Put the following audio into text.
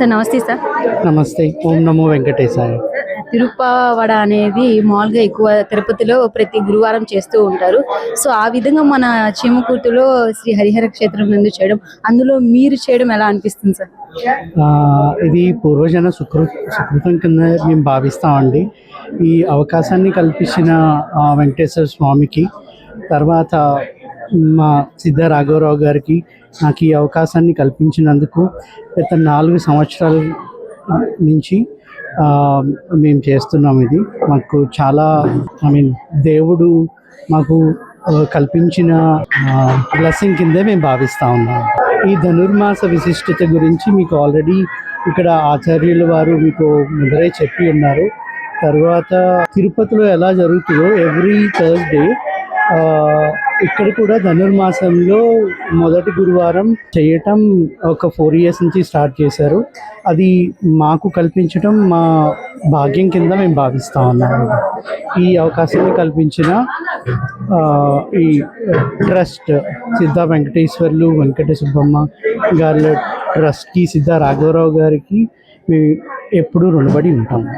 Sir నమస్తే sir. నమస్తే. ఓం నమో వెంకటేశాయ. తిరుపవడ అనేది మామూలుగా ఎక్కువ తిరుపతిలో ప్రతి గురువారం చేస్తూ ఉంటారు. సో ఆ విధంగా మన చీమకూర్తిలో శ్రీ హరిహర క్షేత్రం నందు చేయడం అందులో మీరు చేయడం ఎలా అనిపిస్తుంది సార్? ఇది పూర్వజన సుకృ సుకృతం కింద మేము భావిస్తామండి. ఈ అవకాశాన్ని కల్పించిన వెంకటేశ్వర స్వామికి తర్వాత మా సిద్ధ రాఘవరావు గారికి నాకు ఈ అవకాశాన్ని కల్పించినందుకు గత నాలుగు సంవత్సరాల నుంచి మేము చేస్తున్నాం ఇది. మాకు చాలా ఐ మీన్ దేవుడు మాకు కల్పించిన బ్లెస్సింగ్ కిందే మేము భావిస్తూ ఉన్నాం. ఈ ధనుర్మాస విశిష్టత గురించి మీకు ఆల్రెడీ ఇక్కడ ఆచార్యుల వారు మీకు ముందరే చెప్పి ఉన్నారు. తర్వాత తిరుపతిలో ఎలా జరుగుతుందో ఎవ్రీ థర్స్డే ఇక్కడ కూడా ధనుర్మాసంలో మొదటి గురువారం చేయటం ఒక ఫోర్ ఇయర్స్ నుంచి స్టార్ట్ చేశారు. అది మాకు కల్పించడం మా భాగ్యం కింద మేము భావిస్తా ఉన్నాము. ఈ అవకాశాన్ని కల్పించిన ఈ ట్రస్ట్ సిద్ధ వెంకటేశ్వర్లు వెంకట సుబ్బమ్మ గారి ట్రస్ట్కి సిద్ధ రాఘవరావు గారికి మేము ఎప్పుడూ రుణపడి ఉంటాము.